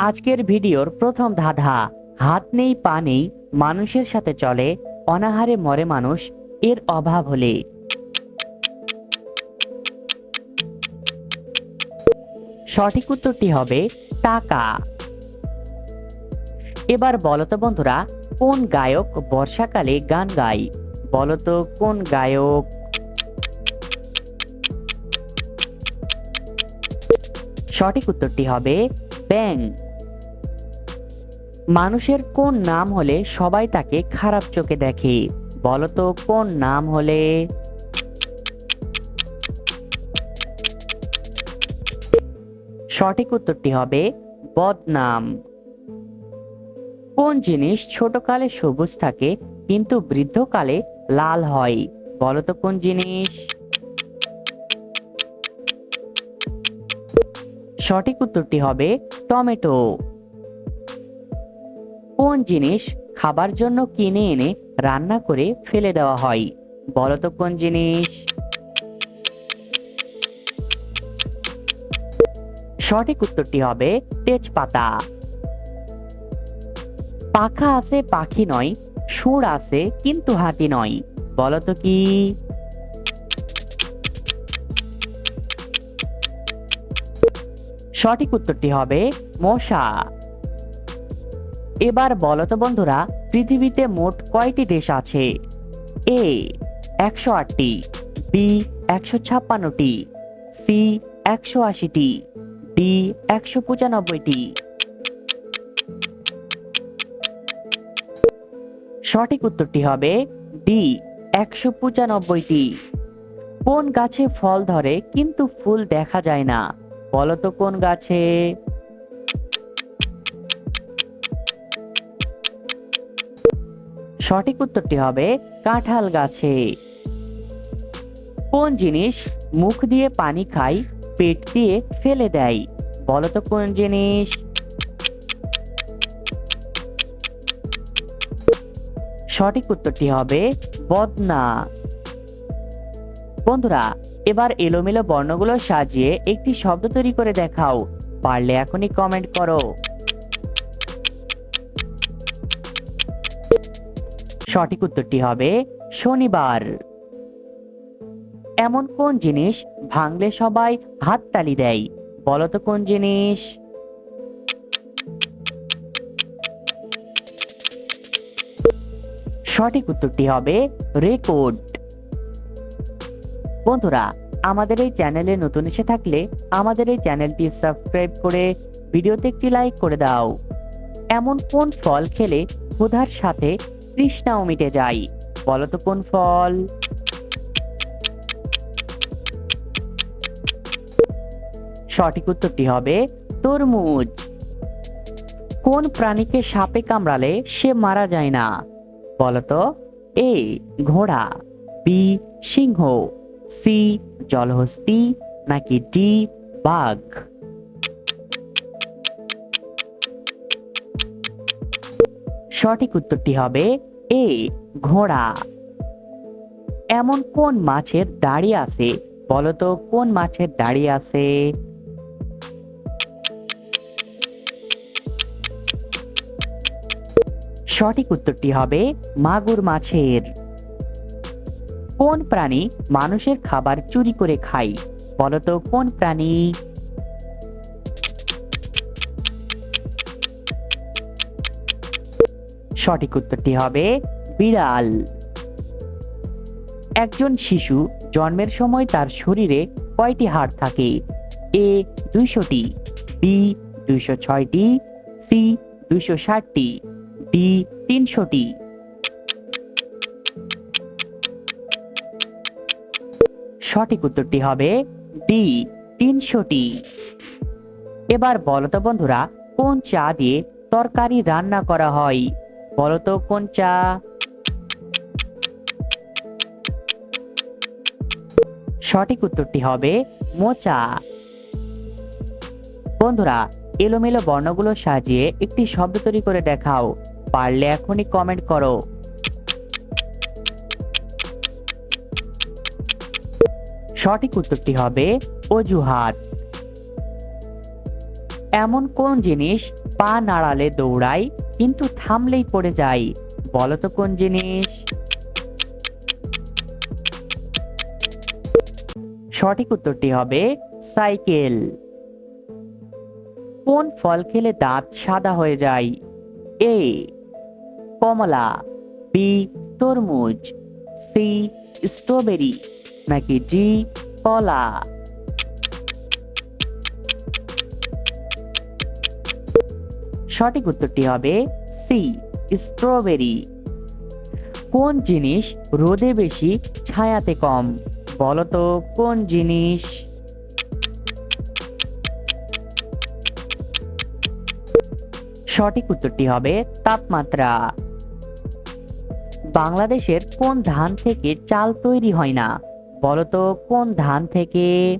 আজকের ভিডিওর প্রথম ধাঁধা, হাত নেই, পা নেই, মানুষের সাথে চলে, অনাহারে মরে মানুষ, এর অভাব হলে। সঠিক উত্তরটি হবে টাকা। এবার বলতো বন্ধুরা, কোন গায়ক বর্ষাকালে গান গায়? বলতো কোন গায়ক? সঠিক উত্তরটি হবে ব্যাং। মানুষের কোন নাম হলে সবাই তাকে খারাপ চোখে দেখে? বলতো, কোন নাম হলে? সঠিক উত্তরটি হবে বদনাম। কোন জিনিস ছোটকালে সবুজ থাকে, কিন্তু বৃদ্ধকালে লাল হয়? বলতো, কোন জিনিস? সঠিক উত্তরটি হবে টমেটো। কোন জিনিস খাবার জন্য কিনে এনে রান্না করে ফেলে দেওয়া হয়? বলতো কোন জিনিস? সঠিক উত্তরটি হবে তেজপাতা। পাখা আছে, পাখি নয় সুর আছে, কিন্তু হাতি নয়। বলতো কি? সঠিক উত্তরটি হবে মশা। এবার বলতো বন্ধুরা, পৃথিবীতে মোট কয়টি দেশ আছে? এ একশো আটটি বি একশো ছাপ্পান্নটি সি একশো আশিটি ডি একশো পঁচানব্বইটি। সঠিক উত্তরটি হবে ডি একশো পঁচানব্বইটি। কোন গাছে ফল ধরে কিন্তু ফুল দেখা যায় না? বলতো কোন গাছে? সঠিক উত্তরটি হবে কাঁঠাল গাছে। কোন জিনিস মুখ দিয়ে পানি খায়, পেট দিয়ে ফেলে দেয়? বলতো কোন জিনিস? সঠিক উত্তরটি হবে বদনা। বন্ধুরা, এবার এলোমেলো বর্ণগুলো সাজিয়ে একটি শব্দ তৈরি করে দেখাও। পারলে এখনই কমেন্ট করো। সঠিক উত্তরটি হবে শনিবার। এমন কোন জিনিস ভাঙলে সবাই হাততালি দেয়? বলতো কোন জিনিস? সঠিক উত্তরটি হবে রেকর্ড। বন্ধুরা, আমাদের এই চ্যানেলে নতুন এসে থাকলে আমাদের এই চ্যানেলটি সাবস্ক্রাইব করে ভিডিওতে একটি লাইক করে দাও। এমন কোন ফল খেলে ক্ষুধার সাথে তৃষ্ণাও মিটে যায়। বলতো কোন ফল? সঠিক উত্তরটি হবে তরমুজ। কোন প্রাণীকে সাপে কামড়ালে সে মারা যায় না? বলতো এ, ঘোড়া, বি, সিংহ, সি, জলহস্তি, নাকি ডি, বাঘ? সঠিক উত্তরটি হবে এ ঘোড়া। এমন কোন মাছের দাড়ি আছে? বলতো, কোন মাছের দাড়ি আছে? সঠিক উত্তরটি হবে মাগুর মাছের। কোন প্রাণী মানুষের খাবার চুরি করে খায়? বলতো, কোন প্রাণী? সঠিক উত্তরটি হবে বিড়াল। একজন শিশু জন্মের সময় তার শরীরে কয়টি হাড় থাকে? এ দুইশোটি, বি দুইশো ছয়টি, সি দুইশো ষাটটি, ডি তিনশোটি। সঠিক উত্তরটি হবে ডি তিনশোটি। এবার বলতো বন্ধুরা, কোন চা দিয়ে তরকারি রান্না করা হয়? বলতো, কোন চা? সঠিক উত্তরটি হবে, মোচা। বন্ধুরা, এলোমেলো বর্ণগুলো সাজিয়ে একটি শব্দ তৈরি করে দেখাও, পারলে এখনই কমেন্ট করো। সঠিক উত্তরটি হবে, অজুহাত। এমন কোন জিনিস পা নাড়ালে দৌড়ায়? কিন্তু থামলেই পড়ে যায় বলো তো কোন জিনিস? সঠিক উত্তরটি হবে সাইকেল। কোন ফল খেলে দাঁত সাদা হয়ে যায়? এ, কমলা, বি, তরমুজ, সি, স্ট্রবেরি, নাকি জি কলা? সঠিক উত্তরটি হবে সি স্ট্রবেরি কোন জিনিস রোদে বেশি ছায়াতে কম? বলতো কোন জিনিস? সঠিক উত্তরটি হবে তাপমাত্রা। বাংলাদেশের কোন ধান থেকে চাল তৈরি হয় না? বলতো কোন ধান থেকে?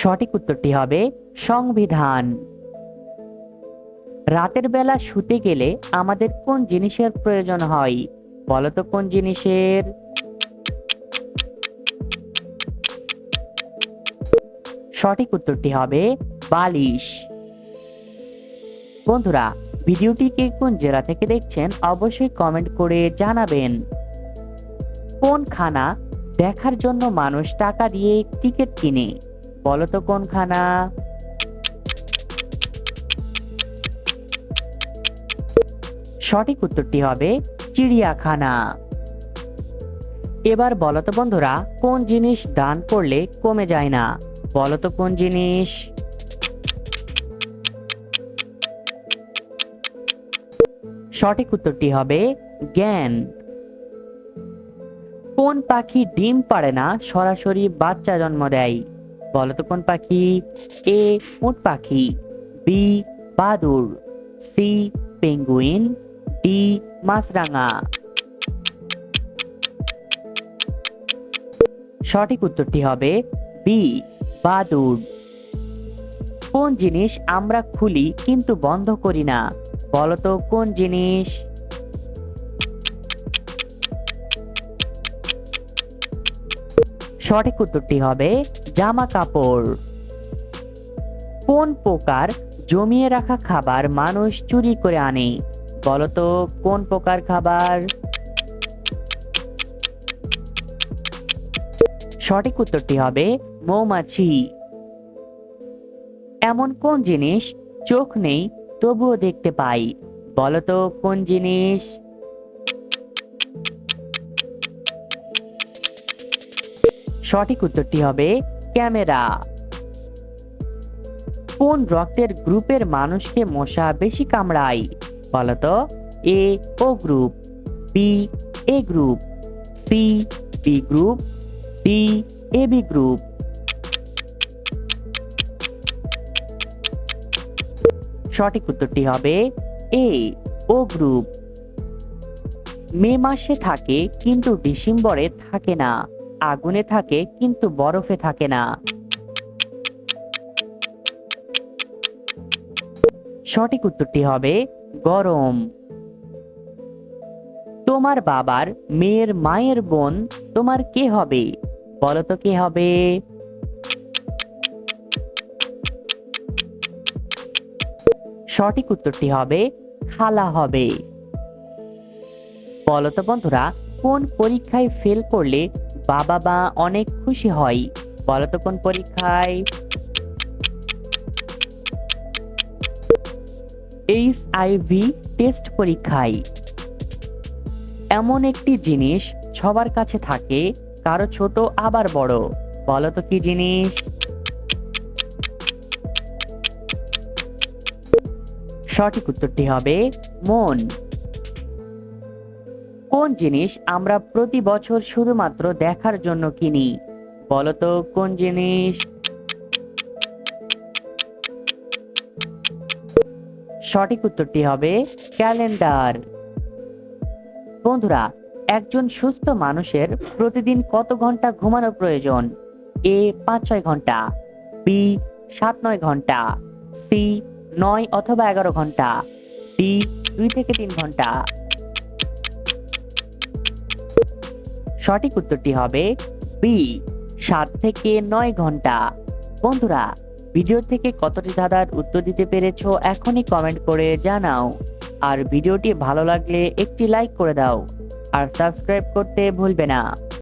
সঠিক উত্তরটি হবে সংবিধান। রাতের বেলা শুতে গেলে আমাদের কোন জিনিসের প্রয়োজন হয়? বলতো কোন জিনিসের? সঠিক উত্তরটি হবে বালিশ। বন্ধুরা ভিডিওটি কে কোন জেলা থেকে দেখছেন অবশ্যই কমেন্ট করে জানাবেন। কোন খানা দেখার জন্য মানুষ টাকা দিয়ে টিকিট কিনে? বলতো কোন খানা সঠিক উত্তরটি হবে চিড়িয়াখানা। এবার বলতো বন্ধুরা, কোন জিনিস দান করলে কমে যায় না? বলতো কোন জিনিস? সঠিক উত্তরটি হবে জ্ঞান। কোন পাখি ডিম পারে না, সরাসরি বাচ্চা জন্ম দেয়? বলতো কোন পাখি? এ, উট পাখি, বি, বাদুর, সি, পেঙ্গুইন, ডি, মাছরাঙা। সঠিক উত্তরটি হবে বি, বাদুর। কোন জিনিস আমরা খুলি কিন্তু বন্ধ করি না? বলতো কোন জিনিস? সঠিক উত্তরটি হবে জামা কাপড়। কোন প্রকার জমিয়ে রাখা খাবার মানুষ চুরি করে আনে? বলতো, কোন প্রকার খাবার? সঠিক উত্তরটি হবে মৌমাছি। এমন কোন জিনিস চোখ নেই তবুও দেখতে পাই? বলতো, কোন জিনিস সঠিক উত্তরটি হবে ক্যামেরা। কোন রক্তের গ্রুপের মানুষকে মশা বেশি কামড়ায়? বলতো, A, O group, B, A group, C, B group, D, A, B group. সঠিক উত্তরটি হবে এ, ও গ্রুপ। মে মাসে থাকে কিন্তু ডিসেম্বরে থাকে না। আগুনে থাকে কিন্তু বরফে থাকে না। সঠিক উত্তরটি হবে গরম। তোমার বাবার মেয়ের মায়ের বোন তোমার কে হবে? বলো তো কে হবে? সঠিক উত্তরটি হবে খালা হবে। বলতো বন্ধুরা কোন পরীক্ষায় ফেল করলে বাবা মা অনেক খুশি হয়? বলতো কোন পরীক্ষায়? এইচ আইভি টেস্ট পরীক্ষায়। এমন একটি জিনিস সবার কাছে থাকে, কারও ছোট আবার বড়। বলতো কি জিনিস? সঠিক উত্তরটি হবে মন। কোন জিনিস আমরা প্রতি বছর শুধুমাত্র দেখার জন্য কিনি? বলতো, কোন জিনিস? সঠিক উত্তরটি হবে ক্যালেন্ডার। বন্ধুরা, একজন সুস্থ মানুষের প্রতিদিন কত ঘণ্টা ঘুমানো প্রয়োজন? এ, পাঁচ, ছয় ঘণ্টা, বি, সাত, নয় ঘণ্টা, সি, নয় অথবা এগারো ঘণ্টা, ডি, দুই থেকে তিন ঘণ্টা। সঠিক উত্তরটি হবে বি, সাত থেকে নয় ঘণ্টা। বন্ধুরা ভিডিও থেকে কতটি ধাঁধার উত্তর দিতে পেরেছ এখনই কমেন্ট করে জানাও। আর ভিডিওটি ভালো লাগলে একটি লাইক করে দাও। আর সাবস্ক্রাইব করতে ভুলবে না।